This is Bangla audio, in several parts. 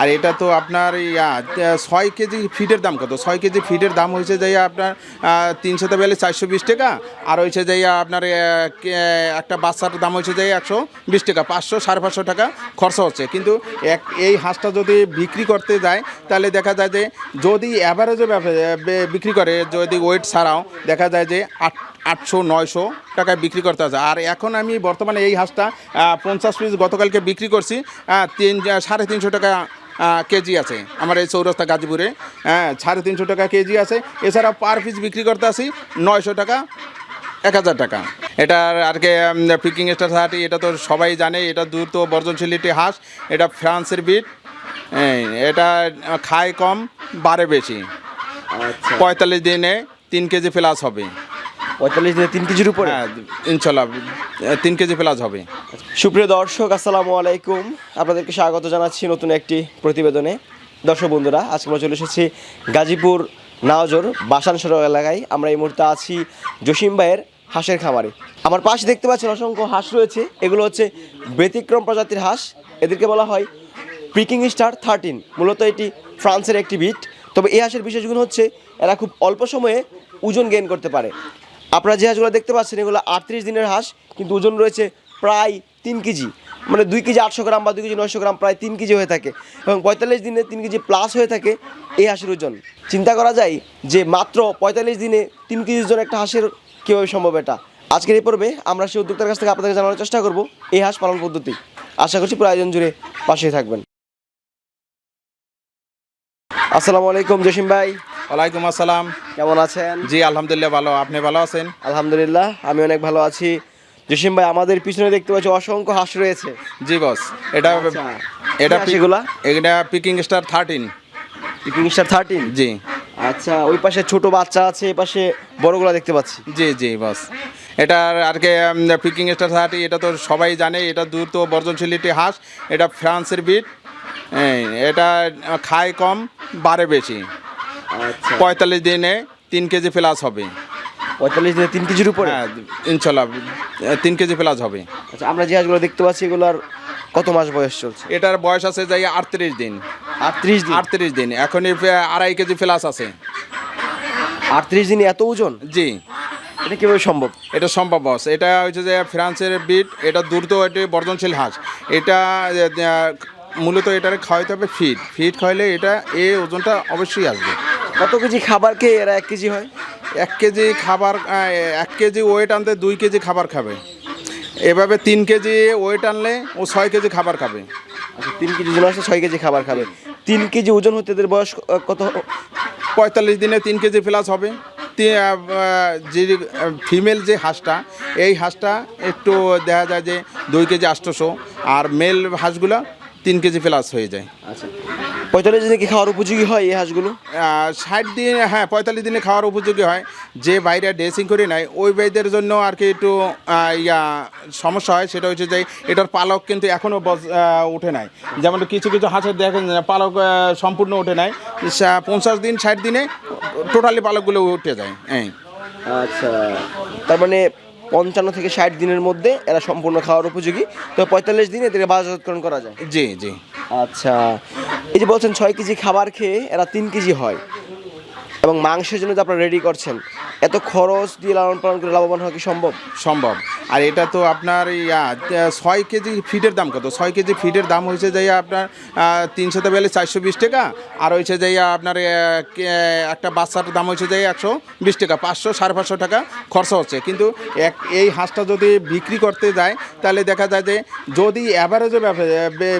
আর এটা তো আপনার ছয় কেজি ফিটের দাম কত? ছয় কেজি ফিটের দাম হয়েছে যাইয়া আপনার তিনশো বেলে চারশো বিশ টাকা। আর হয়েছে যাইয়া আপনার একটা বাচ্চার দাম হয়েছে যাই একশো বিশ টাকা, পাঁচশো, সাড়ে পাঁচশো টাকা খরচা হচ্ছে। কিন্তু এক, এই হাঁসটা যদি বিক্রি করতে যায়, তাহলে দেখা যায় যে যদি অ্যাভারেজে বিক্রি করে, যদি ওয়েট ছাড়াও দেখা যায় যে আট, আটশো, নয়শো টাকায় বিক্রি করতে আছে আর এখন আমি বর্তমানে এই হাঁসটা পঞ্চাশ পিস গতকালকে বিক্রি করছি তিন সাড়ে তিনশো টাকা কেজি আছে। আমার এই চৌরাস্তা গাজীপুরে। হ্যাঁ সাড়ে তিনশো টাকা কেজি আছে। এছাড়া পার পিস বিক্রি করতে আসি নয়শো টাকা এক হাজার টাকা। এটা আর কি পিকিং স্টার থার্টি এটা তো সবাই জানে এটা দ্রুত বর্জনশীলিটি হাঁস এটা ফ্রান্সের বিট। এটা খায় কম বাড়ে বেশি। আচ্ছা। পঁয়তাল্লিশ দিনে তিন কেজি প্লাস হবে। পঁয়তাল্লিশ দিনে তিন কেজির উপরে? হ্যাঁ ইনশাল্লাহ তিন কেজি প্লাস হবে। সুপ্রিয় দর্শক আসসালামু আলাইকুম। আপনাদেরকে স্বাগত জানাচ্ছি নতুন একটি প্রতিবেদনে। দর্শক বন্ধুরা আজকে আমরা চলে এসেছি গাজীপুর নাওজোর বাসান সড়ক এলাকায়। আমরা এই মুহূর্তে আছি জসিম ভাইয়ের হাঁসের খামারে। আমার পাশে দেখতে পাচ্ছেন অসংখ্য হাঁস রয়েছে। এগুলো হচ্ছে ব্যতিক্রম প্রজাতির হাঁস। এদেরকে বলা হয় পিকিং স্টার থার্টিন মূলত এটি ফ্রান্সের একটি বিট তবে এই হাঁসের বিশেষগুণ হচ্ছে এরা খুব অল্প সময়ে ওজন গেইন করতে পারে। আপনারা যে হাঁসগুলো দেখতে পাচ্ছেন, এগুলো আটত্রিশ দিনের হাঁস, কিন্তু ওজন রয়েছে প্রায় তিন কেজি। মানে দুই কেজি আটশো গ্রাম বা দুই কেজি নয়শো গ্রাম, প্রায় তিন কেজি হয়ে থাকে। এবং পঁয়তাল্লিশ দিনে তিন কেজি প্লাস হয়ে থাকে এই হাঁসের ওজন। চিন্তা করা যায় যে মাত্র পঁয়তাল্লিশ দিনে তিন কেজি ওজন একটা হাঁসের কীভাবে সম্ভব এটা? আজকের এই পর্বে আমরা সেই উদ্যোক্তার কাছ থেকে আপনাদের জানানোর চেষ্টা করব এই হাঁস পালন পদ্ধতি। আশা করছি পুরো আয়োজন জুড়ে পাশে থাকবেন। আসসালামু আলাইকুম জসিম ভাই। ওয়ালাইকুম আসসালাম। কেমন আছেন? জি আলহামদুলিল্লাহ ভালো। আপনি ভালো আছেন? আলহামদুলিল্লাহ আমি অনেক ভালো আছি। জসিম ভাই আমাদের পিছনে দেখতে পাচ্ছি অসংখ্য হাঁস রয়েছে। জি বস। এটা আচ্ছা। এটা এগুলা? এটা picking star thirteen picnic thirteen জি। আচ্ছা ওই পাশে ছোট বাচ্চা আছে এই পাশে বড়গুলা দেখতে পাচ্ছি। জি জি বস। এটা আর কি পিকিং স্টার থার্টি এটা তো সবাই জানে এটা দ্রুত বর্জনশীলিটি হাঁস। এটা ফ্রান্সের বিট। এটা খায় কম বাড়ে বেশি। আচ্ছা। পঁয়তাল্লিশ দিনে তিন কেজি প্লাস হবে। পঁয়তাল্লিশ দিনে তিন কেজির উপরে? হ্যাঁ ইনশাল্লাহ তিন কেজি প্লাস হবে। আচ্ছা আমরা যে হাঁসগুলো দেখতে পাচ্ছি এগুলোর কত মাস বয়স চলছে? এটার বয়স আছে যাই আটত্রিশ দিন। আটত্রিশ দিন? আটত্রিশ দিন এখনই আড়াই কেজি প্লাস আছে। আটত্রিশ দিনে এত ওজন? জি। এটা কীভাবে সম্ভব? এটা সম্ভব বস। এটা হচ্ছে যে ফ্রান্সের বিট এটা দ্রুত এটি বর্ধনশীল হাঁস। এটা মূলত এটার খাওয়াইতে হবে ফিড। ফিড খাওয়াইলে এটা এ ওজনটা অবশ্যই আসবে। কত কেজি খাবার খেয়ে এরা এক কেজি হয়? এক কেজি খাবার এক কেজি ওয়েট আনতে দুই কেজি খাবার খাবে। এভাবে তিন কেজি ওয়েট আনলে ও ছয় কেজি খাবার খাবে। আচ্ছা তিন কেজি ওজন আসলে ছয় কেজি খাবার খাবে। তিন কেজি ওজন হতে এদের বয়স কত পঁয়তাল্লিশ দিনে তিন কেজি প্লাস হবে। যে ফিমেল যে হাঁসটা এই হাঁসটা একটু দেখা যায় যে দুই কেজি আটশোশো আর মেল হাঁসগুলো তিন কেজি প্লাস হয়ে যায়। আচ্ছা। পঁয়তাল্লিশ দিনে কি খাওয়ার উপযোগী হয় এই হাঁসগুলো? ষাট দিন হ্যাঁ পঁয়তাল্লিশ দিনে খাওয়ার উপযোগী হয়। যে বাইরে ড্রেসিং করে নেয় ওই বাইদের জন্য আর কি একটু ইয়া সমস্যা হয়। সেটা হচ্ছে যে এটার পালক কিন্তু এখনও উঠে নাই। যেমন কিছু কিছু হাঁসের দেখেন পালক সম্পূর্ণ উঠে নাই। পঞ্চাশ দিন ষাট দিনে টোটালি পালকগুলো উঠে যায়। হ্যাঁ আচ্ছা। তার মানে পঞ্চান্ন থেকে ষাট দিনের মধ্যে এরা সম্পূর্ণ খাওয়ার উপযোগী। তো পঁয়তাল্লিশ দিনে এদেরকে বাজারজাতকরণ করা যায়। জি জি। আচ্ছা। এই যে বলছেন ছয় কেজি খাবার খেয়ে এরা তিন কেজি হয়। এবং মাংসের জন্য যে আপনারা রেডি করছেন। এত খরচ দিয়ে লালন পালন করে লাভবান হওয়া কি সম্ভব? সম্ভব। আর এটা তো আপনার ইয়া, ছয় কেজি ফিটের দাম কত? ছয় কেজি ফিটের দাম হয়েছে যাইয়া আপনার তিনশো বেলে চারশো বিশ টাকা। আর হয়েছে যাইয়া আপনার একটা বাচ্চার দাম হয়েছে যাই একশো বিশ টাকা, পাঁচশো, সাড়ে পাঁচশো টাকা খরচা হচ্ছে। কিন্তু এক, এই হাঁসটা যদি বিক্রি করতে যায়, তাহলে দেখা যায় যে যদি অ্যাভারেজে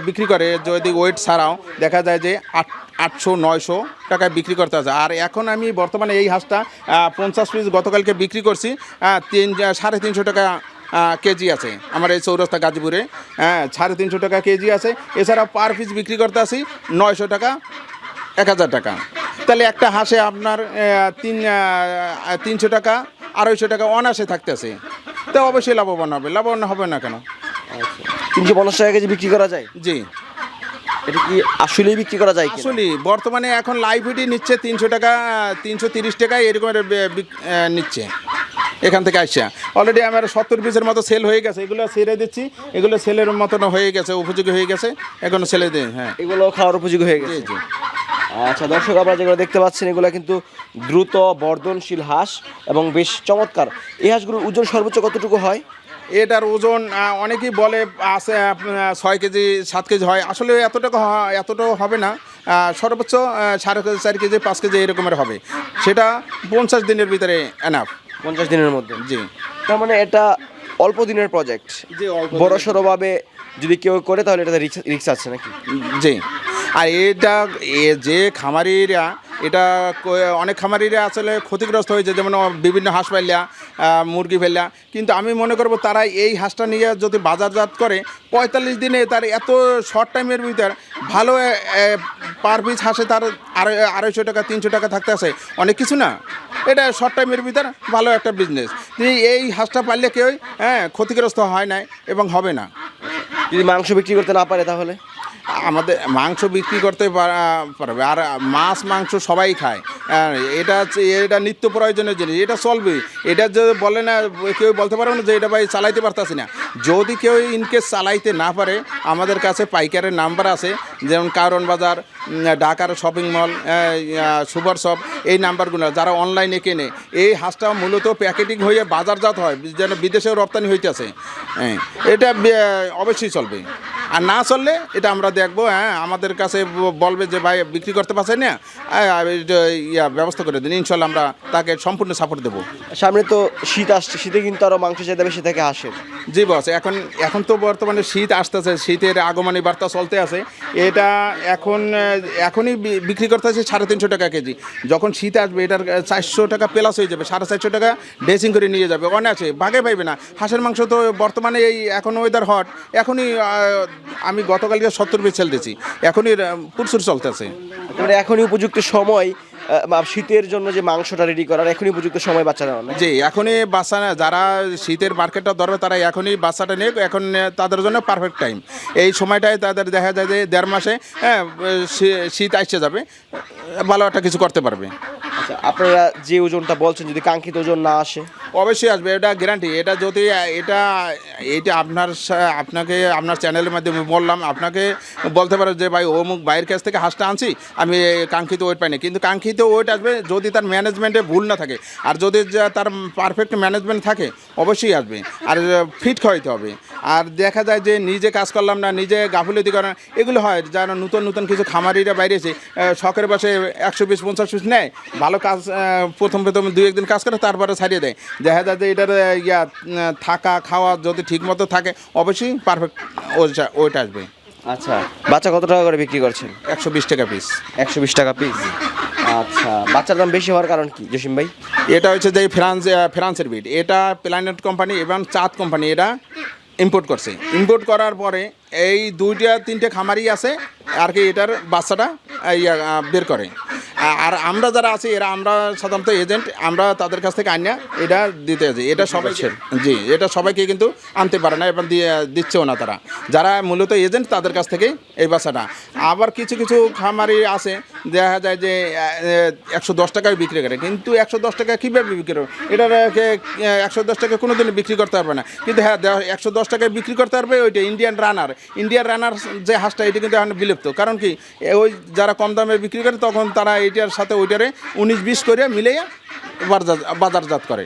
বিক্রি করে, যদি ওয়েট ছাড়াও দেখা যায় যে আট, আটশো, নয়শো টাকায় বিক্রি করতে আছে। আর এখন আমি বর্তমানে এই হাঁসটা পঞ্চাশ পিস গতকালকে বিক্রি করছি তিন সাড়ে তিনশো টাকা কেজি আছে আমার এই চৌরাস্তা গাজীপুরে। হ্যাঁ সাড়ে তিনশো টাকা কেজি আছে। এছাড়া পার পিস বিক্রি করতে আসি নয়শো টাকা এক হাজার টাকা। তাহলে একটা হাঁসে আপনার তিন তিনশো টাকা আড়াইশো টাকা অনাসে থাকতেছে তো অবশ্যই লাভবান হবে। লাভবান হবে না কেন? তিনশো পঞ্চাশ টাকা কেজি বিক্রি করা যায়? জি। এটা কি আসলেই বিক্রি করা যায় আসলে বর্তমানে এখন লাইভ হিটি নিচ্ছে তিনশো টাকা তিনশো তিরিশ টাকা এরকম নিচ্ছে এখান থেকে আসছে। অলরেডি আমার সত্তর পিসের মতো সেল হয়ে গেছে। এগুলো ছেড়ে দিচ্ছি। এগুলো সেলের মতন হয়ে গেছে উপযোগী হয়ে গেছে। এখন ছেলে দিই হ্যাঁ। এগুলো খাওয়ার উপযোগী হয়ে গেছে। আচ্ছা দর্শক আপনারা যেগুলো দেখতে পাচ্ছেন এগুলো কিন্তু দ্রুত বর্ধনশীল হাঁস এবং বেশ চমৎকার। এই হাঁসগুলোর ওজন সর্বোচ্চ কতটুকু হয়? এটার ওজন অনেকেই বলে আছে ছয় কেজি সাত কেজি হয়। আসলে এতটুকু এতটাও হবে না। সর্বোচ্চ সাড়ে কেজি, চার কেজি পাঁচ কেজি এরকমের হবে। সেটা পঞ্চাশ দিনের ভিতরে এনাফ পঞ্চাশ দিনের মধ্যে? জি। তার মানে এটা অল্প দিনের প্রজেক্ট বড় সড়োভাবে যদি কেউ করে তাহলে এটা রিক্স রিক্স আছে নাকি? জি। আর এটা যে খামারিরা এটা অনেক খামারিরা আসলে ক্ষতিগ্রস্ত হয়েছে যেমন বিভিন্ন হাঁস আহ, মুরগি ফেললা কিন্তু আমি মনে করব তারা এই হাঁসটা নিয়ে যদি বাজারজাত করে পঁয়তাল্লিশ দিনে তার এত শর্ট টাইমের ভিতর ভালো পার পিস হাঁসে তার আড়াই আড়াইশো টাকা তিনশো টাকা থাকতে আসে অনেক কিছু না? এটা শর্ট টাইমের ভিতর ভালো একটা বিজনেস এই হাঁসটা পারলে কেউ হ্যাঁ ক্ষতিগ্রস্ত হয় না এবং হবে না। যদি মাংস বিক্রি করতে না পারে তাহলে? আমাদের মাংস বিক্রি করতে পারা- পারবে। আর মাছ, মাংস সবাই খায়। এটা এটা নিত্য প্রয়োজনীয় জিনিস, এটা চলবে। এটা যে বলে না, কেউ বলতে পারবে না যে এটা ভাই চালাইতে পারতাছি না। যদি কেউ ইনকেস চালাইতে না পারে, আমাদের কাছে পাইকারের নাম্বার আছে, যেমন কারণ বাজার ঢাকার শপিং মল সুপার শপ, এই নাম্বারগুলো, যারা অনলাইনে কেনে, এই হাঁসটা মূলত প্যাকেটিং হয়ে বাজারজাত হয়, যেন বিদেশেও রপ্তানি হইতেছে। হ্যাঁ এটা অবশ্যই চলবে। আর না চললে এটা আমরা দেখব হ্যাঁ আমাদের কাছে বলবে যে ভাই বিক্রি করতে পারছে না ইয়া ব্যবস্থা করে দিন ইনশাল্লাহ আমরা তাকে সম্পূর্ণ সাপোর্ট দেবো। সামনে তো শীত আসছে শীতে কিন্তু আরও মাংস চাহিদা বেশি থাকে আসে। জি বস এখন এখন তো বর্তমানে শীত আসতেছে শীতের আগমনী বার্তা চলতে আছে। এটা এখন এখনই বিক্রি করতে আছে সাড়ে তিনশো টাকা কেজি। যখন শীত আসবে এটার চারশো টাকা প্লাস হয়ে যাবে সাড়ে চারশো টাকা ড্রেসিং করে নিয়ে যাবে অনেক আছে ভাগে পাইবে না। হাঁসের মাংস তো বর্তমানে এই এখন ওয়েদার হট এখনই আমি গতকালকে সত্তর পিস দিয়েছি এখনই প্রচুর চলতেছে। মানে এখনই উপযুক্ত সময় শীতের জন্য যে মাংসটা রেডি করার এখনই উপযুক্ত সময় বাচ্চা দেওয়া না জি এখনই বাচ্চা যারা শীতের মার্কেটটা ধরবে তারা এখনই বাচ্চাটা নিয়ে এখন তাদের জন্য পারফেক্ট টাইম এই সময়টায় তাদের দেখা যায় যে দেড় মাসে হ্যাঁ শীত আসছে যাবে ভালো একটা কিছু করতে পারবে। আচ্ছা আপনারা যে ওজনটা বলছেন যদি কাঙ্ক্ষিত ওজন না আসে? অবশ্যই আসবে, এটা গ্যারান্টি এটা যদি, এটা এটা আপনার আপনাকে, আপনার চ্যানেলের মাধ্যমে বললাম, আপনাকে বলতে পারো যে, ভাই, অমুক বাইরের কাছ থেকে হাঁসটা আনছি, আমি কাঙ্ক্ষিত ওয়েট পাইনি। কিন্তু কাঙ্ক্ষিত ওয়েট আসবে যদি তার ম্যানেজমেন্টে ভুল না থাকে। আর যদি তার পারফেক্ট ম্যানেজমেন্ট থাকে, অবশ্যই আসবে। আর ফিট খাওয়াইতে হবে। আর দেখা যায় যে, নিজে কাজ করলাম না, নিজে গাফিলতি করা এগুলো হয় যারা নতুন নতুন কিছু খামারিরা বাইরেছে শখের বাসে একশো বিশ পঞ্চাশ পিস নেয়, ভালো কাজ প্রথম প্রথম দু একদিন কাজ করে, তারপরে ছাড়িয়ে দেয়। দেখা যায় যে এটার ইয়া থাকা খাওয়া যদি ঠিক মতো থাকে অবশ্যই পারফেক্ট ওইটা আসবে। আচ্ছা বাচ্চা কত টাকা করে বিক্রি করছেন? একশো বিশ টাকা পিস একশো বিশ টাকা পিস আচ্ছা বাচ্চার দাম বেশি হওয়ার কারণ কি জসিম ভাই? এটা হচ্ছে যে ফ্রান্স ফ্রান্সের বিট এটা প্ল্যানেট কোম্পানি এবং চাঁদ কোম্পানি এটা ইম্পোর্ট করছে। ইম্পোর্ট করার পরে এই দুইটা তিনটে খামারি আছে আর কি এটার বাচ্চাটা ইয়া, বের করে। আর আমরা যারা আছি এরা আমরা সাধারণত এজেন্ট আমরা তাদের কাছ থেকে আনিয়া এটা দিতে আছি। এটা সবাই জি এটা সবাইকে কিন্তু আনতে পারে না এবং দিয়ে দিচ্ছেও না তারা। যারা মূলত এজেন্ট তাদের কাছ থেকে এই বাচ্চাটা আবার কিছু কিছু খামারি আছে দেখা যায় যে একশো দশ টাকায় বিক্রি করে। কিন্তু একশো দশ টাকা কীভাবে বিক্রি করবে? এটার একশো দশ টাকা কোনো দিন বিক্রি করতে পারবে না। কিন্তু হ্যাঁ একশো দশ টাকায় বিক্রি করতে পারবে ওইটা ইন্ডিয়ান রানার ইন্ডিয়ান রানার যে হাঁসটা এটা কিন্তু এখন বিলুপ্ত। কারণ কি ওই যারা কম দামে বিক্রি করে তখন তারা এইটার সাথে ওইটারে উনিশ বিশ করে মিলিয়ে বাজার বাজারজাত করে।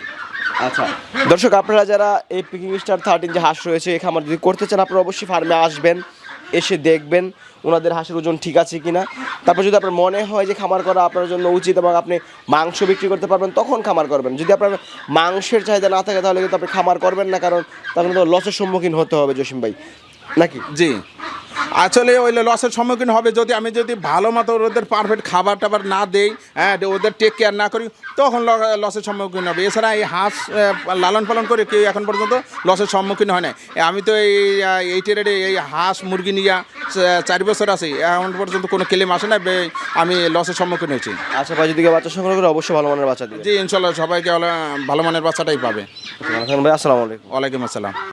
আচ্ছা। দর্শক আপনারা যারা এই পিকিং স্টার থার্টিন যে হাঁস রয়েছে এই খামার যদি করতে চান আপনারা অবশ্যই ফার্মে আসবেন এসে দেখবেন ওনাদের হাঁসের ওজন ঠিক আছে কি না তারপর যদি আপনার মনে হয় যে খামার করা আপনার জন্য উচিত এবং আপনি মাংস বিক্রি করতে পারবেন তখন খামার করবেন। যদি আপনার মাংসের চাহিদা না থাকে তাহলে কিন্তু আপনি খামার করবেন না কারণ তখন তো লসের সম্মুখীন হতে হবে জসিম ভাই। নাকি? জি। আসলে ওই লসের সম্মুখীন হবে যদি আমি যদি ভালো মতো ওদের পারফেক্ট খাবার টাবার না দেই হ্যাঁ ওদের টেক কেয়ার না করি তখন লসের সম্মুখীন হবে। এছাড়া এই হাঁস লালন পালন করে কেউ এখন পর্যন্ত লসের সম্মুখীন হয় না আমি তো এই এই টেরেডে এই হাঁস মুরগি নিয়ে চার বছর আছে এখন পর্যন্ত কোনো ক্লেম আসে না আমি লসের সম্মুখীন হয়েছি। আচ্ছা ভাই যদি বাচ্চা সংগ্রহ করে অবশ্যই ভালো মানের বাচ্চা দিবেন। জি ইনশাল্লাহ সবাইকে ভালো মানের বাচ্চাটাই পাবে। ভাই আসসালামু আলাইকুম। ওয়ালাইকুম আসসালাম।